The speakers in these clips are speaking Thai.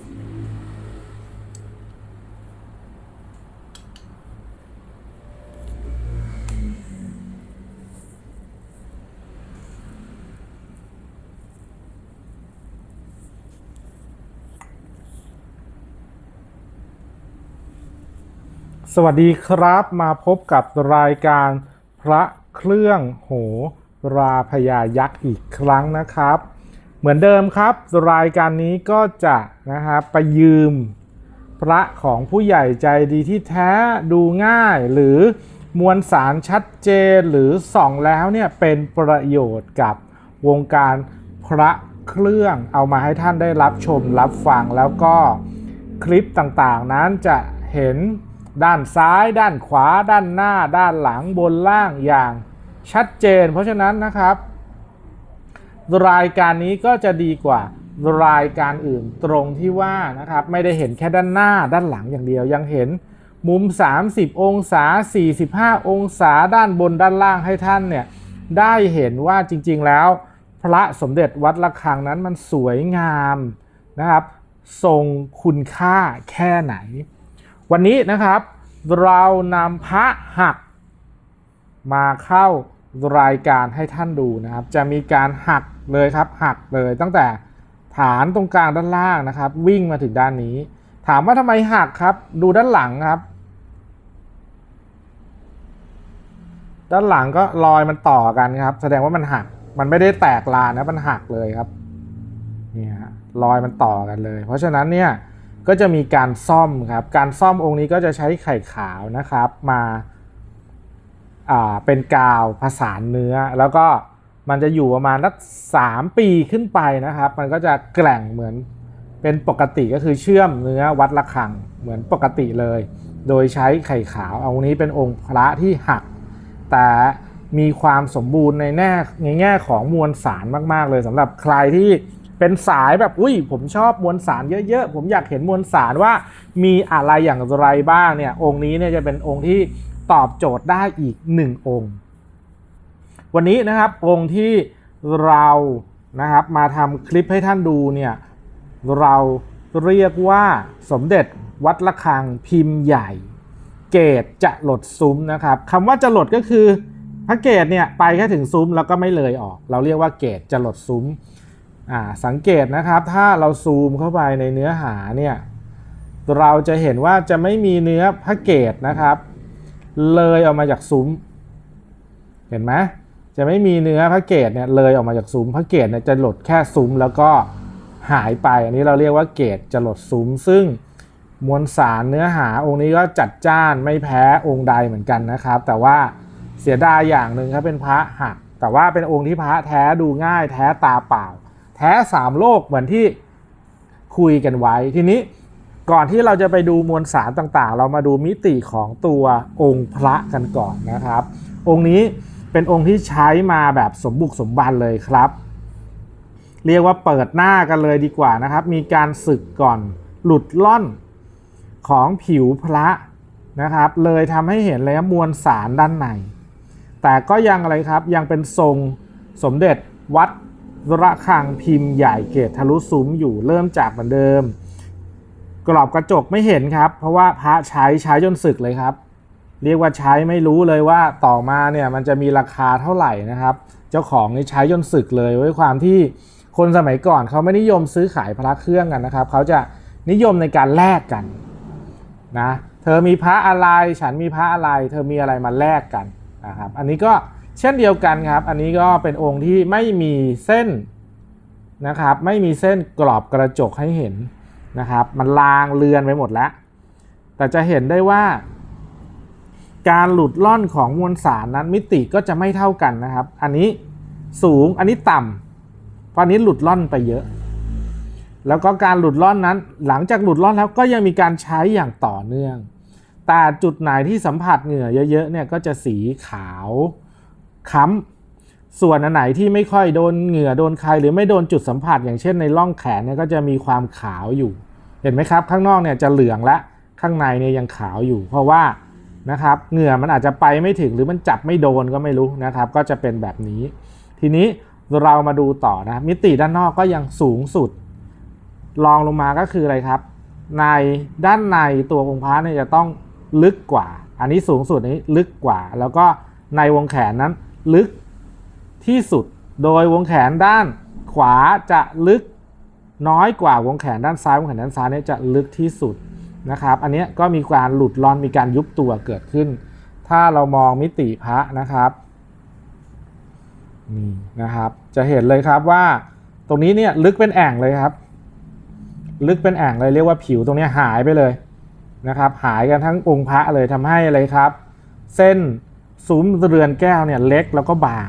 สวัสดีครับมาพบกับรายการพระเครื่องโหราพญายักษ์อีกครั้งนะครับ เหมือนเดิมครับ รายการนี้ก็จะนะครับไปยืมพระของผู้ใหญ่ใจดีที่แท้ดูง่าย หรือมวลสารชัดเจนหรือส่องแล้วเนี่ยเป็นประโยชน์กับวงการพระเครื่องเอามาให้ท่านได้รับชมรับฟังแล้วก็คลิปต่างๆ นั้นจะเห็นด้านซ้าย ด้านขวา ด้านหน้า ด้านหลังบนล่างอย่างชัดเจน เพราะฉะนั้นนะครับ รายการนี้ก็จะดีกว่ารายการอื่นตรงที่ว่านะครับไม่ได้เห็นแค่ด้านหน้าด้านหลังอย่างเดียวยังเห็นมุม 30 องศา 45 องศาด้านบนด้านล่างให้ท่านเนี่ยได้เห็นว่าจริงๆแล้ว พระสมเด็จวัดระฆังนั้นมันสวยงามนะครับทรงคุณค่าแค่ไหน วันนี้นะครับ เรานำพระหักมาเข้า รายการให้ท่านดูนะครับ จะมีการหักเลยครับหักเลยตั้งแต่ฐานตรงกลางด้านล่างนะครับ วิ่งมาถึงด้านนี้ ถามว่าทำไมหักครับ ดูด้านหลังครับ ด้านหลังก็รอยมันต่อกันครับ แสดงว่ามันหักมันไม่ได้แตกลานนะมันหักเลยครับนี่ฮะรอยมันต่อกันเลย เพราะฉะนั้นเนี่ยก็จะมีการซ่อมครับ การซ่อมองค์นี้ก็จะใช้ไข่ขาวนะครับ มา เป็นกาวผสานเนื้อ แล้วก็มันจะอยู่ประมาณสักสามปีขึ้นไปนะครับ มันก็จะแกร่งเหมือนเป็นปกติก็คือเชื่อมเนื้อวัดระฆังเหมือนปกติเลย โดยใช้ไข่ขาวเอานี้เป็นองค์พระที่หัก แต่มีความสมบูรณ์ในแน่ในแง่ของมวลสารมาก ๆ เลยสำหรับใครที่เป็นสายแบบอุ้ยผมชอบมวลสารเยอะ ๆ ผมอยากเห็นมวลสารว่ามีอะไรอย่างไรบ้างเนี่ยองค์นี้เนี่ยจะเป็นองค์ที่ ตอบโจทย์ได้อีกหนึ่งองค์ วันนี้นะครับองค์ที่เรานะครับมาทำคลิปให้ท่านดูเนี่ยเราเรียกว่าสมเด็จวัดระฆังพิมพ์ใหญ่ เกตจะหลดซุ้มนะครับคำว่าจะหลดก็คือพระเกตเนี่ยไปแค่ถึงซุ้มแล้วก็ไม่เลยออก เราเรียกว่าเกตจะหลดซุ้มสังเกตนะครับถ้าเราซูมเข้าไปในเนื้อหาเนี่ยเราจะเห็นว่าจะไม่มีเนื้อพระเกตนะครับ เลยออกมาจากซุ้ม เห็นไหมจะไม่มีเนื้อพระเกตเนี่ยเลยออกมาจากซุ้มพระเกตเนี่ยจะหลดแค่ซุ้มแล้วก็หายไป อันนี้เราเรียกว่าเกตจะหลดซุ้ม ซึ่งมวลสารเนื้อหาองค์นี้ก็จัดจ้านไม่แพ้องค์ใดเหมือนกันนะครับ แต่ว่าเสียดายอย่างหนึ่งครับเป็นพระหักแต่ว่าเป็นองค์ที่พระแท้ดูง่ายแท้ตาเปล่า แท้สามโลกเหมือนที่คุยกันไว้ทีนี้ ก่อนที่เราจะไปดูมวลสารต่างๆ เรามาดูมิติของตัวองค์พระกันก่อนนะครับ องค์นี้เป็นองค์ที่ใช้มาแบบสมบุกสมบันเลยครับ เรียกว่าเปิดหน้ากันเลยดีกว่านะครับ มีการสึกก่อนหลุดล่อนของผิวพระนะครับ เลยทำให้เห็นเลยว่ามวลสารด้านใน แต่ก็ยังอะไรครับยังเป็นทรงสมเด็จวัดระฆังพิมพ์ใหญ่เกตทะลุซุ้มอยู่เริ่มจากเหมือนเดิม กรอบกระจกไม่เห็นครับ เพราะว่าพระใช้ใช้จนสึกเลยครับ เรียกว่าใช้ไม่รู้เลยว่าต่อมาเนี่ยมันจะมีราคาเท่าไหร่นะครับ เจ้าของนี่ใช้จนสึกเลยด้วยความที่คนสมัยก่อนเขาไม่นิยมซื้อขายพระเครื่องกันนะครับเขาจะนิยมในการแลกกันนะเธอมีพระอะไรฉันมีพระอะไร เธอมีอะไรมาแลกกันนะครับอันนี้ก็เช่นเดียวกันครับ อันนี้ก็เป็นองค์ที่ไม่มีเส้นนะครับ ไม่มีเส้นกรอบกระจกให้เห็น นะครับ มันลางเลือนไปหมดแล้ว แต่จะเห็นได้ว่า การหลุดล่อนของมวลสารนั้นมิติก็จะไม่เท่ากันนะครับ อันนี้สูงอันนี้ต่ำเพราะอันนี้หลุดล่อนไปเยอะ แล้วก็การหลุดล่อนนั้น หลังจากหลุดล่อนแล้วก็ยังมีการใช้อย่างต่อเนื่อง แต่จุดไหนที่สัมผัสเหงื่อเยอะๆเนี่ยก็จะสีขาวค้ำ ส่วนอันไหนที่ไม่ค่อยโดนเหงื่อโดนใครหรือไม่โดนจุดสัมผัส อย่างเช่นในร่องแขนเนี่ยก็จะมีความขาวอยู่ เห็นไหมครับ ข้างนอกเนี่ยจะเหลืองและข้างในเนี่ยยังขาวอยู่ เพราะว่านะครับเหงื่อมันอาจจะไปไม่ถึงหรือมันจับไม่โดนก็ไม่รู้นะครับ ก็จะเป็นแบบนี้ ทีนี้เรามาดูต่อนะมิติด้านนอกก็ยังสูงสุดรองลงมาก็คืออะไรครับ ในด้านในตัวองค์พระเนี่ยจะต้องลึกกว่า อันนี้สูงสุดนี้ลึกกว่า แล้วก็ในวงแขนนั้นลึก ที่สุด โดยวงแขนด้านขวาจะลึกน้อยกว่าวงแขนด้านซ้ายวงแขนด้านซ้ายเนี่ยจะลึกที่สุดนะครับ อันนี้ก็มีการหลุดร่อนมีการยุบตัวเกิดขึ้น ถ้าเรามองมิติพระนะครับนี่นะครับ จะเห็นเลยครับว่าตรงนี้เนี่ยลึกเป็นแอ่งเลยครับ ลึกเป็นแอ่งเลยเรียกว่าผิวตรงนี้หายไปเลยนะครับ หายกันทั้งองค์พระเลยทำให้อะไรครับ เส้นซุ้มเรือนแก้วเนี่ยเล็กแล้วก็บาง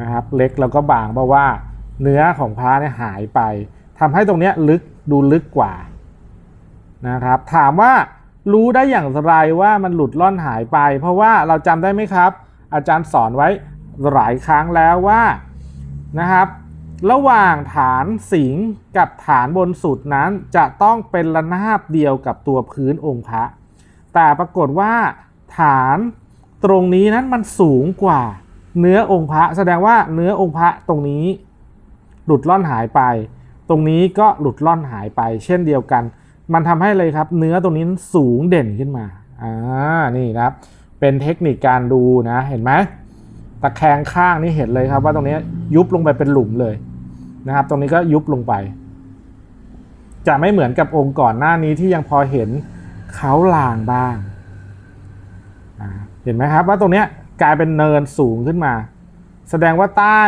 นะครับเล็กแล้วก็บางเพราะว่าเนื้อของพระเนี่ยหายไปทำให้ตรงเนี้ยลึกดูลึกกว่านะครับถามว่ารู้ได้อย่างไรว่ามันหลุดล่อนหายไป เพราะว่าเราจำได้ไหมครับ อาจารย์สอนไว้หลายครั้งแล้วว่านะครับ ระหว่างฐานสิงกับฐานบนสุดนั้นจะต้องเป็นระนาบเดียวกับตัวพื้นองค์พระแต่ปรากฏว่าฐานตรงนี้นั้นมันสูงกว่า เนื้อองค์พระแสดงว่าเนื้อองค์พระตรงนี้ หลุดล่อนหายไป ตรงนี้ก็หลุดล่อนหายไป เช่นเดียวกัน มันทำให้เลยครับ เนื้อตรงนี้สูงเด่นขึ้นมาอ่านี่นะครับ เป็นเทคนิคการดูนะเห็นไหมตะแคงข้างนี่เห็นเลยครับ ว่าตรงนี้ยุบลงไปเป็นหลุมเลยนะครับ ตรงนี้ก็ยุบลงไป จะไม่เหมือนกับองค์ก่อนหน้านี้ที่ยังพอเห็นเขาลางบ้างเห็นไหมครับว่าตรงเนี้ย กลายเป็นเนินสูงขึ้นมา แสดงว่าใต้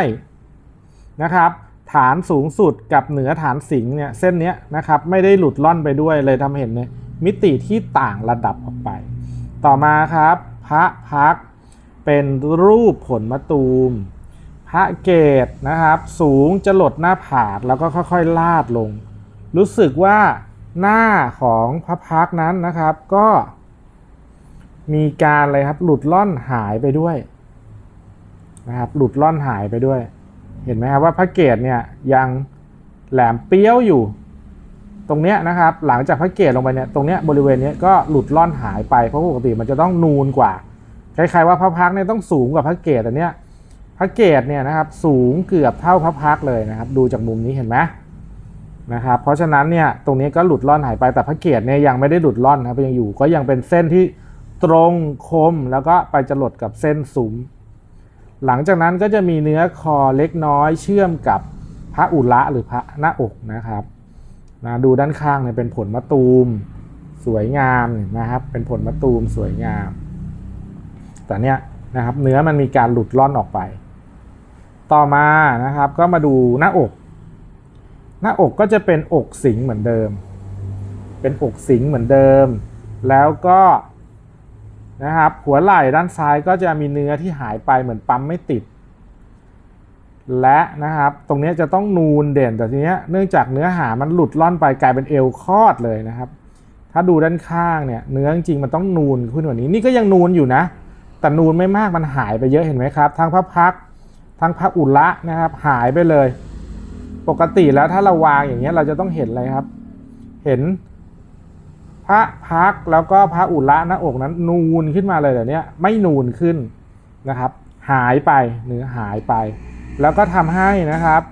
นะครับ ฐานสูงสุดกับเหนือฐานสิงเนี่ยเส้นนี้นะครับไม่ได้หลุดล่อนไปด้วยเลยทำให้เห็นในมิติที่ต่างระดับออกไป ต่อมาครับ พระพักเป็นรูปผลมะตูม พระเกตนะครับ สูงจะหลดหน้าผากแล้วก็ค่อยๆลาดลง รู้สึกว่าหน้าของพระพักนั้นนะครับก็ มีการอะไรครับ หลุดล่อนหายไปด้วยนะครับหลุดล่อนหายไปด้วย เห็นไหมครับว่าพระเกตเนี่ยยังแหลมเปี้ยวอยู่ ตรงเนี้ยนะครับหลังจากพระเกตลงไปเนี่ยตรงเนี้ยบริเวณเนี้ยก็หลุดล่อนหายไปเพราะปกติมันจะต้องนูนกว่าคล้ายๆว่าพระพักเนี่ยต้องสูงกว่าพระเกตอันเนี้ยพระเกตเนี่ยนะครับสูงเกือบเท่าพระพักเลยนะครับ ดูจากมุมนี้เห็นไหมนะครับเพราะฉะนั้นเนี่ยตรงนี้ก็หลุดล่อนหายไปแต่พระเกตเนี่ยยังไม่ได้หลุดล่อนนะครับยังอยู่ก็ยังเป็นเส้นที่ ตรงคมแล้วก็ไปจรดกับเส้นซุ้ม หลังจากนั้นก็จะมีเนื้อคอเล็กน้อยเชื่อมกับพระอุระหรือพระหน้าอกนะครับนะดูด้านข้างเนี่ยเป็นผลมะตูมสวยงามนะครับ เป็นผลมะตูมสวยงาม แต่เนี้ยนะครับเนื้อมันมีการหลุดล่อนออกไป ต่อมานะครับก็มาดูหน้าอก หน้าอกก็จะเป็นอกสิงเหมือนเดิม เป็นอกสิงเหมือนเดิม แล้วก็ นะครับ หัวไหล่ด้านซ้ายก็จะมีเนื้อที่หายไปเหมือนปั๊มไม่ติด และนะครับตรงนี้จะต้องนูนเด่นแต่ทีเนี้ยเนื่องจากเนื้อหามันหลุดล่อนไปกลายเป็นเอวคอดเลยนะครับ ถ้าดูด้านข้างเนี่ยเนื้อจริงมันต้องนูนขึ้นกว่านี้ นี่ก็ยังนูนอยู่นะ แต่นูนไม่มากมันหายไปเยอะเห็นไหมครับ ทั้งพระพักทั้งพระอุระนะครับหายไปเลย ปกติแล้วถ้าเราวางอย่างเงี้ยเราจะต้องเห็นอะไรครับ เห็น ระพักแล้วก็พระอุระหน้าอกนั้น นูนขึ้นมาเลยแต่เนี้ยไม่นูนขึ้นนะครับ หายไปเนื้อหายไป แล้วก็ทำให้นะครับ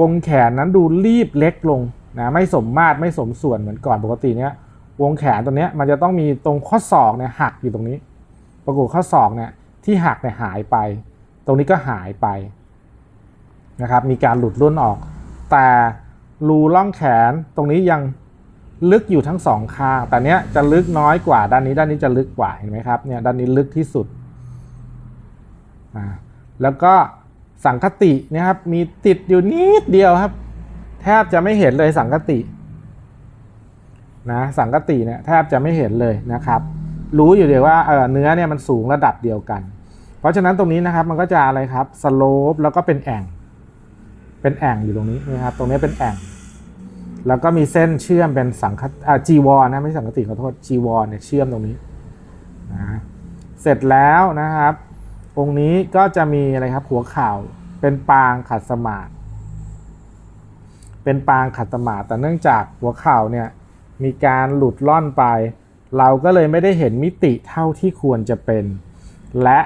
วงแขนนั้นดูรีบเล็กลงนะไม่สมมาตรไม่สมส่วนเหมือนก่อนปกติเนี้ยวงแขนตัวเนี้ยมันจะต้องมีตรงข้อศอกเนี่ยหักอยู่ตรงนี้ ปรากฏข้อศอกเนี่ยที่หักเนี่ยหายไป ตรงนี้ก็หายไปนะครับ มีการหลุดรุ่นออก แต่รูล่องแขนตรงนี้ยัง ลึกอยู่ทั้งสองข้าง แต่เนี้ยจะลึกน้อยกว่าด้านนี้ ด้านนี้จะลึกกว่าเห็นไหมครับ เนี่ยด้านนี้ลึกที่สุด แล้วก็สังคตินะครับ มีติดอยู่นิดเดียวครับ แทบจะไม่เห็นเลยสังคตินะสังคติเนี่ยแทบจะไม่เห็นเลยนะครับ รู้อยู่เดียวว่าเออเนื้อเนี่ยมันสูงระดับเดียวกัน เพราะฉะนั้นตรงนี้นะครับมันก็จะอะไรครับสโลปแล้วก็เป็นแอ่ง เป็นแอ่งอยู่ตรงนี้นะครับ ตรงนี้เป็นแอ่ง แล้วก็มีเส้นเชื่อมเป็นสังคอ่าจีวรนะไม่สังคติขอโทษจีวรเนี่ยเชื่อมตรงนี้นะเสร็จแล้วนะครับ องค์นี้ก็จะมีอะไรครับหัวข่าวเป็นปางขัดสมาธิเป็นปางขัดสมาธิแต่เนื่องจากหัวข่าวเนี่ยมีการหลุดล่อนไป เราก็เลยไม่ได้เห็นมิติเท่าที่ควรจะเป็น และ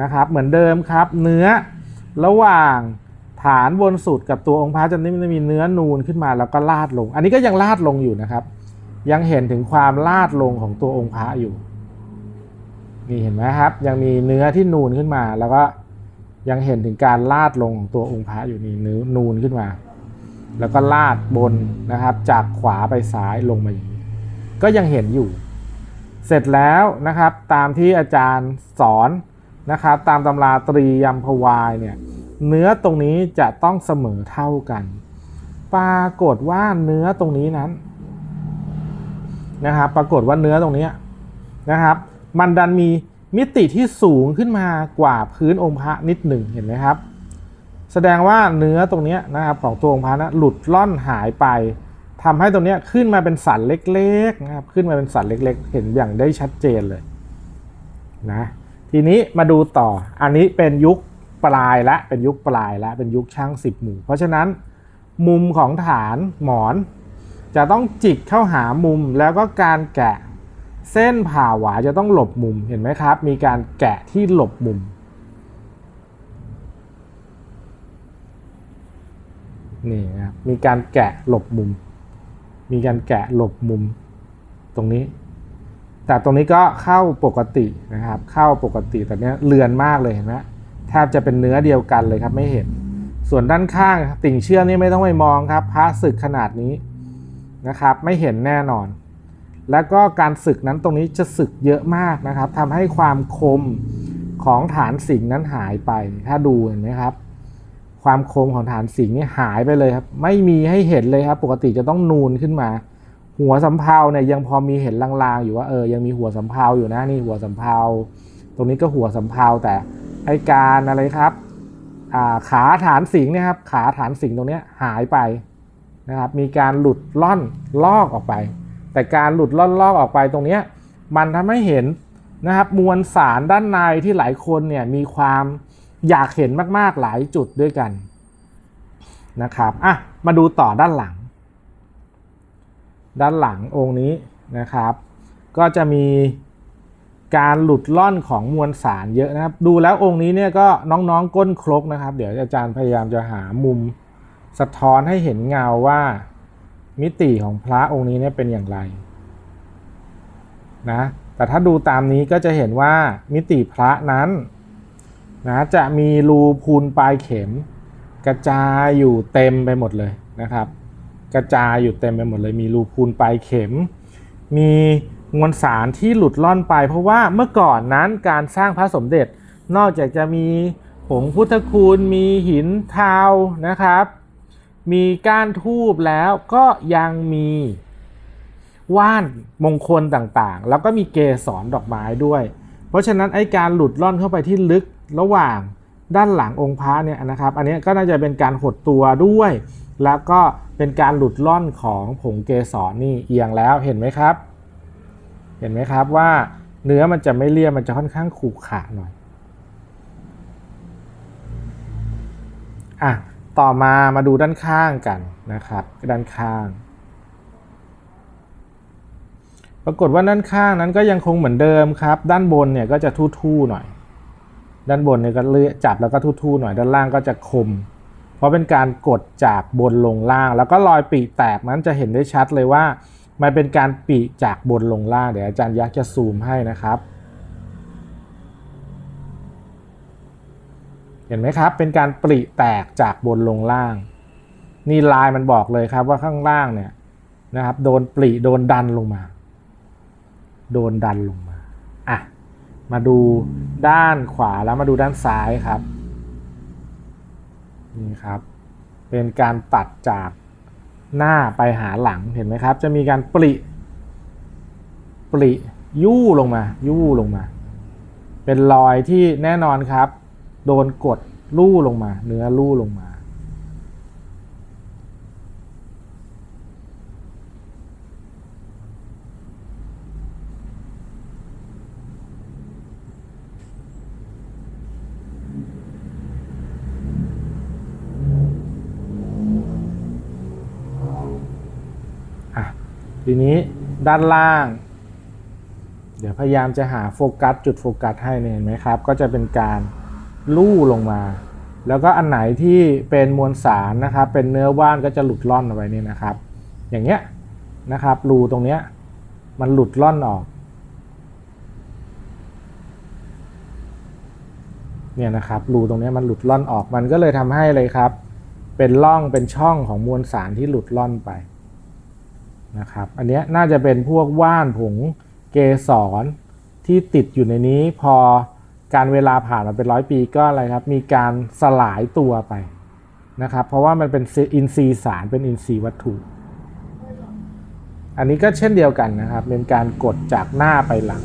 นะครับเหมือนเดิมครับ เนื้อระหว่าง ฐานบนสุดกับตัวองค์พระจะนี่มันจะมีเนื้อนูนขึ้นมาแล้วก็ลาดลง อันนี้ก็ยังลาดลงอยู่นะครับ ยังเห็นถึงความลาดลงของตัวองค์พระอยู่นี่เห็นไหมครับ ยังมีเนื้อที่นูนขึ้นมา แล้วก็ยังเห็นถึงการลาดลงของตัวองค์พระอยู่นี่เนื้อนูนขึ้นมา แล้วก็ลาดบนนะครับ จากขวาไปซ้ายลงมาอย่างนี้ก็ยังเห็นอยู่ เสร็จแล้วนะครับตามที่อาจารย์สอน นะครับตามตำราตรียมพวายเนี่ยเนื้อตรงนี้จะต้องเสมอเท่ากัน ปรากฏว่าเนื้อตรงนี้นั้นนะครับปรากฏว่าเนื้อตรงนี้นะครับ มันดันมีมิติที่สูงขึ้นมากว่าพื้นองค์พระนิดหนึ่งเห็นไหมครับ แสดงว่าเนื้อตรงนี้นะครับของตัวองค์พระนะหลุดล่อนหายไปทำให้ตรงนี้ขึ้นมาเป็นสันเล็กๆนะครับขึ้นมาเป็นสันเล็กๆ เห็นอย่างได้ชัดเจนเลยนะ ทีนี้มาดูต่อ อันนี้เป็นยุคปลายและเป็นยุคปลายและเป็นยุคช่างสิบหมู่ เพราะฉะนั้นมุมของฐานหมอน จะต้องจิกเข้าหามุมแล้วก็การแกะเส้นผ่าหวาจะต้องหลบมุมเห็นไหมครับ มีการแกะที่หลบมุม นี่ครับมีการแกะหลบมุม มีการแกะหลบมุม ตรงนี้ แต่ตรงนี้ก็เข้าปกตินะครับ เข้าปกติแต่เนี้ยเลือนมากเลยเห็นไหมแทบจะเป็นเนื้อเดียวกันเลยครับไม่เห็น ส่วนด้านข้างติ่งเชื่อมนี่ไม่ต้องไปมองครับพระศึกขนาดนี้นะครับไม่เห็นแน่นอน แล้วก็การศึกนั้นตรงนี้จะศึกเยอะมากนะครับทำให้ความคมของฐานสิงห์นั้นหายไป ถ้าดูเห็นไหมครับ ความคมของฐานสิงห์นี่หายไปเลยครับ ไม่มีให้เห็นเลยครับ ปกติจะต้องนูนขึ้นมา หัวสำเภาเนี่ยยังพอมีเห็นลางๆ อยู่ว่าเออยังมีหัวสำเภาอยู่นะนี่หัวสำเภาตรงนี้ก็หัวสำเภาแต่ไอการอะไรครับอ่าขาฐานสิงห์เนี่ยครับขาฐานสิงห์ตรงเนี้ยหายไปนะครับมีการหลุดล่อนลอกออกไป แต่การหลุดล่อนลอกออกไปตรงเนี้ยมันทำให้เห็นนะครับมวลสารด้านในที่หลายคนเนี่ยมีความอยากเห็นมากๆหลายจุดด้วยกันนะครับอะมาดูต่อด้านหลัง ด้านหลังองค์นี้นะครับ ก็จะมีการหลุดล่อนของมวลสารเยอะนะครับ ดูแล้วองค์นี้เนี่ยก็น้องๆก้นครกนะครับ เดี๋ยวอาจารย์พยายามจะหามุมสะท้อนให้เห็นเงาว่ามิติของพระองค์นี้เนี่ยเป็นอย่างไรนะแต่ถ้าดูตามนี้ก็จะเห็นว่ามิติพระนั้นนะจะมีรูพูนปลายเข็มกระจายอยู่เต็มไปหมดเลยนะครับ กระจายอยู่เต็มไปหมดเลยมีรูพูนปลายเข็ม มีมวลสารที่หลุดล่อนไป เพราะว่าเมื่อก่อนนั้นการสร้างพระสมเด็จ นอกจากจะมีผงพุทธคุณมีหินเทานะครับ มีก้านทูบแล้วก็ยังมีว่านมงคลต่างๆ แล้วก็มีเกสรดอกไม้ด้วย เพราะฉะนั้นไอ้การหลุดล่อนเข้าไปที่ลึกระหว่างด้านหลังองค์พระเนี่ยนะครับ อันนี้ก็น่าจะเป็นการหดตัวด้วย แล้วก็เป็นการหลุดล่อนของผงเกสรนี่เอียงแล้วเห็นไหมครับ เห็นไหมครับว่าเนื้อมันจะไม่เรียบมันจะค่อนข้างขรุขระหน่อยอะต่อมามาดูด้านข้างกันนะครับด้านข้าง ปรากฏว่าด้านข้างนั้นก็ยังคงเหมือนเดิมครับ ด้านบนเนี่ยก็จะทู่ๆหน่อย ด้านบนเนี่ยก็เลื่อยจับแล้วก็ทู่ๆหน่อย ด้านล่างก็จะคม ราะเป็นการกดจากบนลงล่าง แล้วก็รอยปีแตกนั้นจะเห็นได้ชัดเลยว่า มันเป็นการปีจากบนลงล่าง เดี๋ยวอาจารย์ยักษ์จะซูมให้นะครับ เห็นไหมครับ เป็นการปริแตกจากบนลงล่าง นี่ลายมันบอกเลยครับว่าข้างล่างเนี่ยนะครับ โดนปริโดนดันลงมา โดนดันลงมาอะมาดูด้านขวาแล้วมาดูด้านซ้ายครับ นี่ครับ เป็นการตัดจากหน้าไปหาหลังเห็นไหมครับ จะมีการปริ ปริยู่ลงมา ยู่ลงมา เป็นรอยที่แน่นอนครับ โดนกดลู่ลงมา เนื้อลู่ลงมา อะ ทีนี้ด้านล่าง เดี๋ยวพยายามจะหาโฟกัสจุดโฟกัสให้เนี่ยเห็นไหมครับ ก็จะเป็นการลู่ลงมา แล้วก็อันไหนที่เป็นมวลสารนะครับ เป็นเนื้อว่านก็จะหลุดล่อนออกไปนี่นะครับ อย่างเงี้ยนะครับรูตรงเนี้ยมันหลุดล่อนออกเนี่ยนะครับรูตรงเนี้ยมันหลุดล่อนออกมันก็เลยทำให้เลยครับ เป็นร่องเป็นช่องของมวลสารที่หลุดล่อนไป นะครับ อันเนี้ยน่าจะเป็นพวกว่านผงเกสรที่ติดอยู่ในนี้พอการเวลาผ่านมาเป็นร้อยปีก็อะไรครับ มีการสลายตัวไปนะครับ เพราะว่ามันเป็นอินทรีย์สารเป็นอินทรีย์วัตถุ อันนี้ก็เช่นเดียวกันนะครับ เป็นการกดจากหน้าไปหลัง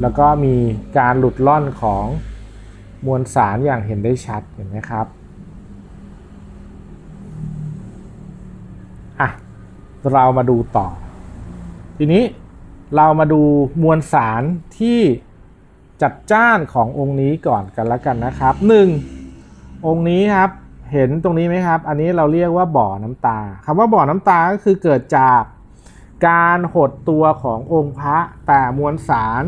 แล้วก็มีการหลุดล่อนของมวลสารอย่างเห็นได้ชัดเห็นไหมครับ อะ เรามาดูต่อ ทีนี้เรามาดูมวลสารที่จัดจ้านขององค์นี้ก่อนกันละกันนะครับ 1. องค์นี้ครับเห็นตรงนี้ไหมครับ อันนี้เราเรียกว่าบ่อน้ำตาคำว่าบ่อน้ำตาก็คือเกิดจากการหดตัวขององค์พระแต่มวลสาร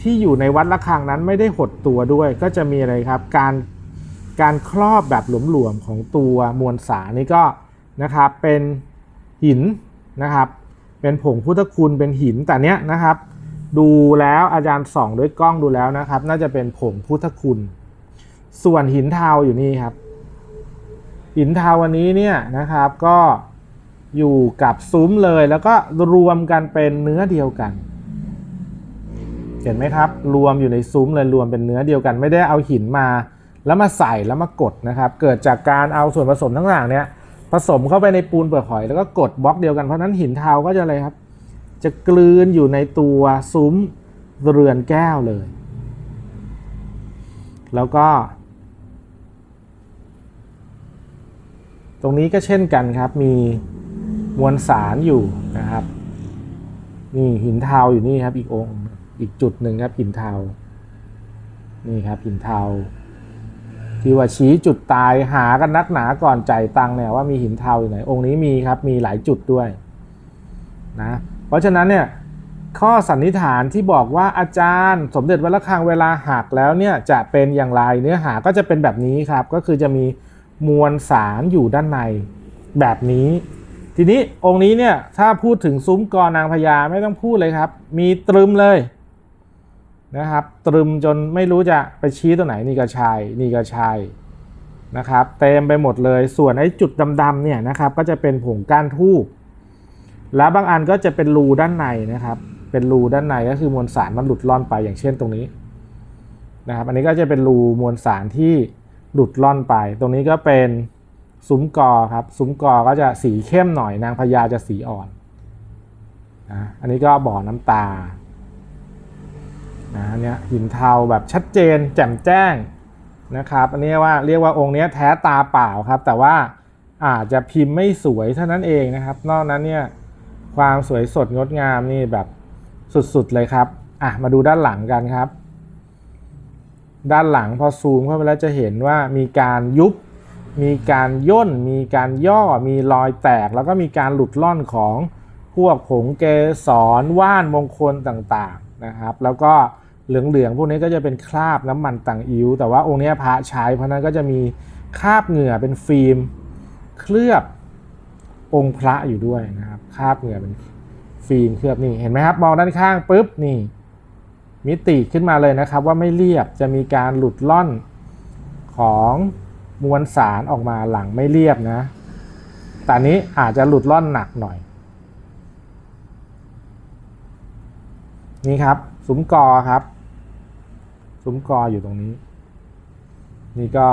ที่อยู่ในวัดระฆังนั้นไม่ได้หดตัวด้วย ก็จะมีอะไรครับ การการครอบแบบหลวมๆของตัวมวลสารนี่ก็นะครับเป็นหิน นะครับ เป็นผงพุทธคุณเป็นหินแต่เนี้ยนะครับ ดูแล้วอาจารย์ส่องด้วยกล้องดูแล้วนะครับ น่าจะเป็นผงพุทธคุณ ส่วนหินเทาอยู่นี่ครับ หินเทาวันนี้เนี่ยนะครับก็อยู่กับซุ้มเลยแล้วก็รวมกันเป็นเนื้อเดียวกัน เห็นไหมครับ รวมอยู่ในซุ้มเลยรวมเป็นเนื้อเดียวกัน ไม่ได้เอาหินมา แล้วมาใส่แล้วมากดนะครับ เกิดจากการเอาส่วนผสมทั้งหลางเนี่ย ผสมเข้าไปในปูนเปลือกหอยแล้วก็กดบล็อกเดียวกันเพราะนั้นหินเทาก็จะอะไรครับ จะกลืนอยู่ในตัวซุ้มเรือนแก้วเลย แล้วก็ ตรงนี้ก็เช่นกันครับ มีมวลสารอยู่นะครับนี่หินเทาอยู่นี่ครับอีกองค์อีกจุดหนึ่งครับหินเทานี่ครับหินเทา ที่ว่าชี้จุดตายหากันนักหนาก่อนจ่ายตังเนี่ยว่ามีหินเทาอยู่ไหนองค์นี้มีครับมีหลายจุดด้วยนะเพราะฉะนั้นเนี่ยข้อสันนิษฐานที่บอกว่าอาจารย์ สมเด็จวัดระฆังเวลาหักแล้วเนี่ยจะเป็นอย่างไรเนื้อหาก็จะเป็นแบบนี้ครับ ก็คือจะมีมวลสารอยู่ด้านในแบบนี้ ทีนี้องค์นี้เนี่ยถ้าพูดถึงซุ้มกอนางพญาไม่ต้องพูดเลยครับ มีตรึมเลย นะครับ ตรึมจนไม่รู้จะไปชี้ตัวไหนนี่ก็ชายนี่ก็ชายนะครับเต็มไปหมดเลยส่วนไอ้จุดดำๆเนี่ยนะครับก็จะเป็นผงก้านทูบแล้วบางอันก็จะเป็นรูด้านในนะครับ เป็นรูด้านในก็คือมวลสารมันหลุดล่อนไปอย่างเช่นตรงนี้นะครับอันนี้ก็จะเป็นรูมวลสารที่หลุดล่อนไป ตรงนี้ก็เป็นซุ้มกอครับซุ้มกอก็จะสีเข้มหน่อยนางพญาจะสีอ่อนนะอันนี้ก็บ่อน้ำตา นะเนี่ยหินเทาแบบชัดเจน แจ่มแจ้งนะครับอันนี้ว่าเรียกว่าองค์นี้แท้ตาเปล่าครับ แต่ว่าอาจจะพิมพ์ไม่สวยเท่านั้นเองนะครับ นอกนั้นเนี่ยความสวยสดงดงามนี่แบบสุดๆเลยครับอะมาดูด้านหลังกันครับ ด้านหลังพอซูมเข้าไปแล้วจะเห็นว่ามีการยุบ มีการย่น มีการย่อ มีรอยแตก แล้วก็มีการหลุดล่อนของพวกผงเกสรว่านมงคลต่างๆนะครับ แล้วก็ เหลืองๆพวกนี้ก็จะเป็นคราบน้ำมันต่างอิ้ว แต่ว่าองค์นี้พระใช้เพราะนั้นก็จะมีคราบเหงื่อเป็นฟิล์ม เคลือบองค์พระอยู่ด้วยนะครับคราบเหงื่อเป็นฟิล์มเคลือบนี่เห็นไหมครับมองด้านข้างปุ๊บนี่ มิติขึ้นมาเลยนะครับ ว่าไม่เรียบจะมีการหลุดล่อนของมวลสารออกมาหลังไม่เรียบนะแต่นี้อาจจะหลุดล่อนหนักหน่อย นี่ครับซุ้มกอครับ ซุ้มกออยู่ตรงนี้ นี่ก็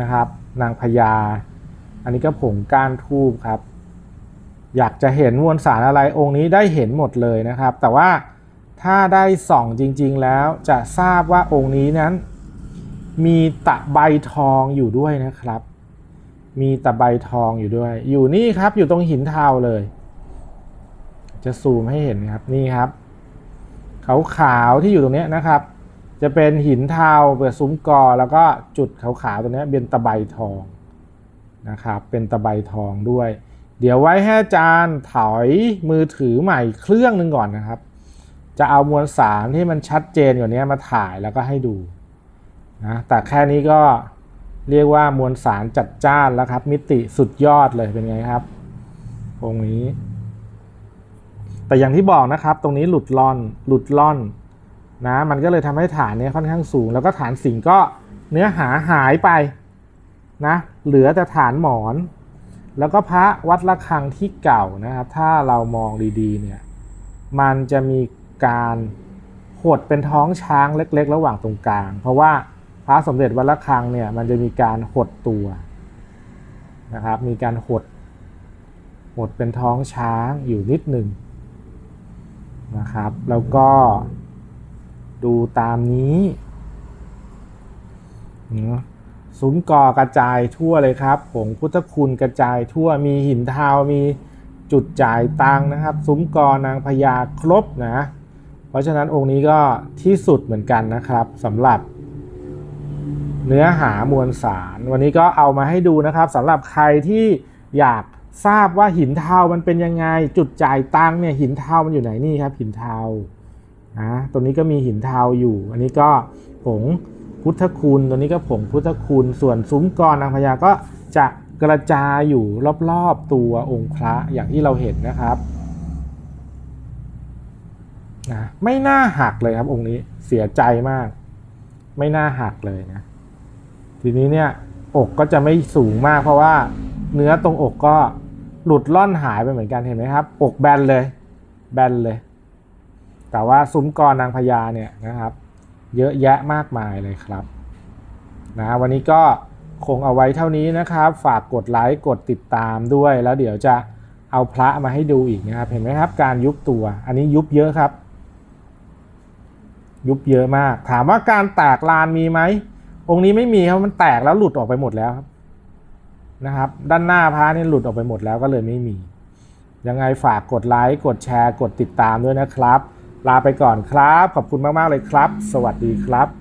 นะครับ นางพญา อันนี้ก็ผงก้านทูบครับ อยากจะเห็นมวลสารอะไรองค์นี้ได้เห็นหมดเลยนะครับ แต่ว่าถ้าได้ส่องจริง ๆ แล้วจะทราบว่าองค์นี้นั้น มีตะใบทองอยู่ด้วยนะครับ มีตะใบทองอยู่ด้วย อยู่นี่ครับอยู่ตรงหินเทาเลย จะซูมให้เห็นครับนี่ครับขาวขาวๆที่อยู่ตรงนี้นะครับ จะเป็นหินเทาเปิดซุ้มกอ แล้วก็จุดขาวๆตัวนี้เป็นตะไบทองนะครับเป็นตะไบทองด้วย เดี๋ยวไว้ให้อาจารย์ถอยมือถือใหม่เครื่องหนึ่งก่อนนะครับ จะเอามวลสารที่มันชัดเจนกว่านี้มาถ่ายแล้วก็ให้ดูนะแต่แค่นี้ก็เรียกว่ามวลสารจัดจ้านแล้วครับ มิติสุดยอดเลยเป็นไงครับองค์นี้ แต่อย่างที่บอกนะครับ ตรงนี้หลุดล่อนหลุดล่อน นะมันก็เลยทำให้ฐานเนี้ค่อนข้างสูง แล้วก็ฐานสิงก็เนื้อหาหายไปนะเหลือแต่ฐานหมอน แล้วก็พระวัดระฆังที่เก่านะครับถ้าเรามองดีๆเนี่ยมันจะมีการหดเป็นท้องช้างเล็ก ๆ ระหว่างตรงกลาง เพราะว่าพระสมเด็จวัดระฆังเนี่ยมันจะมีการหดตัวนะครับมีการหดหดเป็นท้องช้างอยู่นิดหนึ่งนะครับ แล้วก็ ดูตามนี้เนอะซุ้มก่อกระจายทั่วเลยครับ ผงพุทธคุณกระจายทั่วมีหินเทามีจุดจ่ายตังนะครับ ซุ้มกอนางพญาครบนะ เพราะฉะนั้นองค์นี้ก็ที่สุดเหมือนกันนะครับสำหรับ เนื้อหามวลสาร วันนี้ก็เอามาให้ดูนะครับสำหรับใครที่อยากทราบว่าหินเทามันเป็นยังไง จุดจ่ายตังเนี่ยหินเทามันอยู่ไหนนี่ครับหินเทา นะตรงนี้ก็มีหินเทาอยู่ อันนี้ก็ผงพุทธคุณตัวนี้ก็ผงพุทธคุณ ส่วนซุ้มกรนางพญาก็จะกระจายอยู่รอบๆตัวองค์พระอย่างที่เราเห็นนะครับนะไม่น่าหักเลยครับองค์นี้เสียใจมาก ไม่น่าหักเลยนะ ทีนี้เนี่ยอกก็จะไม่สูงมาก เพราะว่าเนื้อตรงอกก็หลุดล่อนหายไปเหมือนกันเห็นไหมครับ อกแบนเลย แบนเลย แต่ว่าซุ้มกรนางพญาเนี่ยนะครับ เยอะแยะมากมายเลยครับนะวันนี้ก็คงเอาไว้เท่านี้นะครับ ฝากกดไลค์กดติดตามด้วย แล้วเดี๋ยวจะเอาพระมาให้ดูอีกนะครับ เห็นไหมครับ การยุบตัว อันนี้ยุบเยอะครับ ยุบเยอะมาก ถามว่าการแตกลานมีไหมองค์นี้ไม่มีครับมันแตกแล้วหลุดออกไปหมดแล้วครับนะครับ ด้านหน้าพระนี่หลุดออกไปหมดแล้วก็เลยไม่มี ยังไงฝากกดไลค์กดแชร์กดติดตามด้วยนะครับ ลาไปก่อนครับ ขอบคุณมาก ๆ เลยครับ สวัสดีครับ